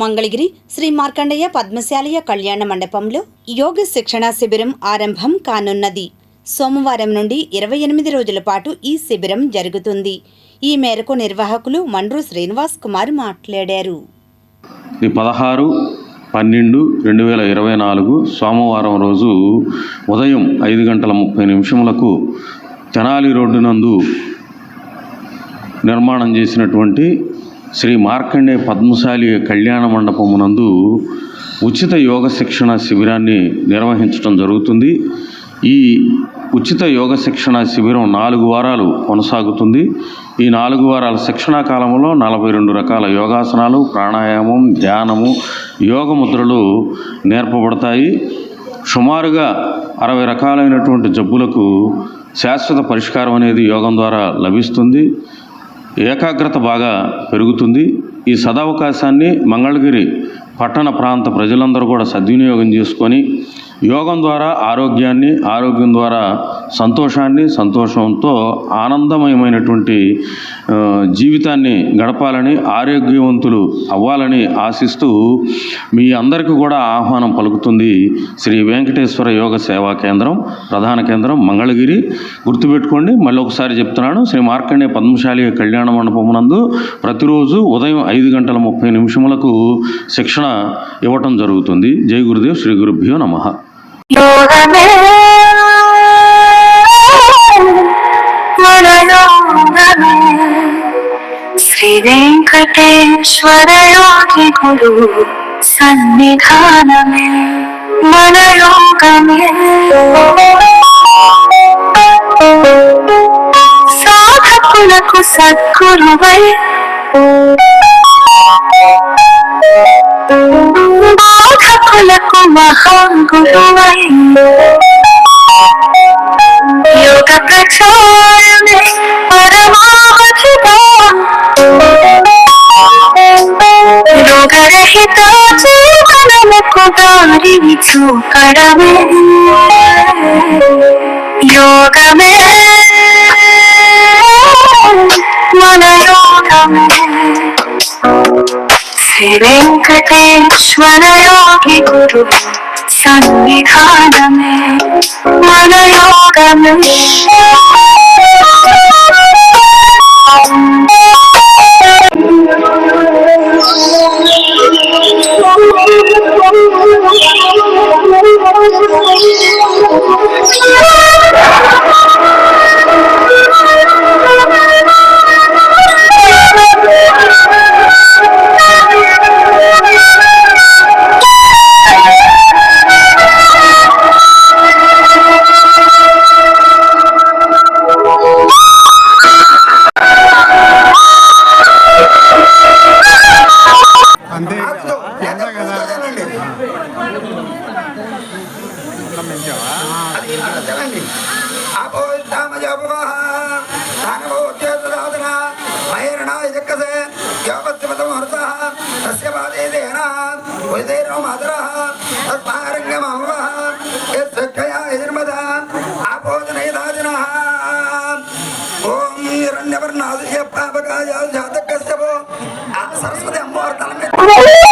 మంగళగిరి శ్రీ మార్కండయ్య పద్మశాలయ కళ్యాణ మండపంలో యోగ శిక్షణా శిబిరం ఆరంభం కానున్నది. సోమవారం నుండి ఇరవై ఎనిమిది రోజుల పాటు ఈ శిబిరం జరుగుతుంది. ఈ మేరకు నిర్వాహకులు మండ్రు శ్రీనివాస్ కుమార్ మాట్లాడారు. పదహారు పన్నెండు రెండు వేల ఇరవై నాలుగు సోమవారం రోజు ఉదయం ఐదు గంటల ముప్పై నిమిషములకు తెనాలి రోడ్డు నందు నిర్మాణం చేసినటువంటి శ్రీ మార్కండే పద్మశాలి కళ్యాణ మండపమునందు ఉచిత యోగ శిక్షణ శిబిరాన్ని నిర్వహించడం జరుగుతుంది. ఈ ఉచిత యోగ శిక్షణ శిబిరం నాలుగు వారాలు కొనసాగుతుంది. ఈ నాలుగు వారాల శిక్షణా కాలంలో నలభై రెండు రకాల యోగాసనాలు ప్రాణాయామం ధ్యానము యోగ ముద్రలు నేర్పబడతాయి. సుమారుగా అరవై రకాలైనటువంటి జబ్బులకు శాశ్వత పరిష్కారం అనేది యోగం ద్వారా లభిస్తుంది. ఏకాగ్రత బాగా పెరుగుతుంది. ఈ సదావకాశాన్ని మంగళగిరి పట్టణ ప్రాంత ప్రజలందరూ కూడా సద్వినియోగం చేసుకొని యోగం ద్వారా ఆరోగ్యాన్ని ఆరోగ్యం ద్వారా సంతోషాన్ని సంతోషంతో ఆనందమయమైనటువంటి జీవితాన్ని గడపాలని ఆరోగ్యవంతులు అవ్వాలని ఆశిస్తూ మీ అందరికీ కూడా ఆహ్వానం పలుకుతుంది శ్రీ వెంకటేశ్వర యోగ సేవా కేంద్రం ప్రధాన కేంద్రం మంగళగిరి. గుర్తుపెట్టుకోండి మళ్ళీ ఒకసారి చెప్తున్నాను శ్రీ మార్కండే పద్మశాలి కళ్యాణ మండపం నందు ప్రతిరోజు ఉదయం ఐదు గంటల ముప్పై నిమిషములకు శిక్షణ ఇవ్వటం జరుగుతుంది. జై గురుదేవ్ శ్రీ గురుభ్యో నమః. యోగమే మన యోగమే శ్రీ వెంకటేశ్వర యోగి గురు సన్నిధానమే. మన యోగమే సాధకులకు సద్గురువై خلق وخلق يعين يوك பிரச்சோயமே பரமாதிபம் ரோகரஹித ஜீவனமுக்கு தாரிவிச்சு கடமே யோகமே శ్రీ వెంకటేశ్వర యోగి గురు चलेंगे आप महेरणकसे योगमहर्ता तस्य पादे देहन कुलदेरो मातरः तस्मारङ्गमामवः यच्छया यजन्मदा आपोजनयदाजनः ॐ हिरण्यवर्णादय पापकाया जातकस्य वो आ सरस्वती अम्बोर्तलम्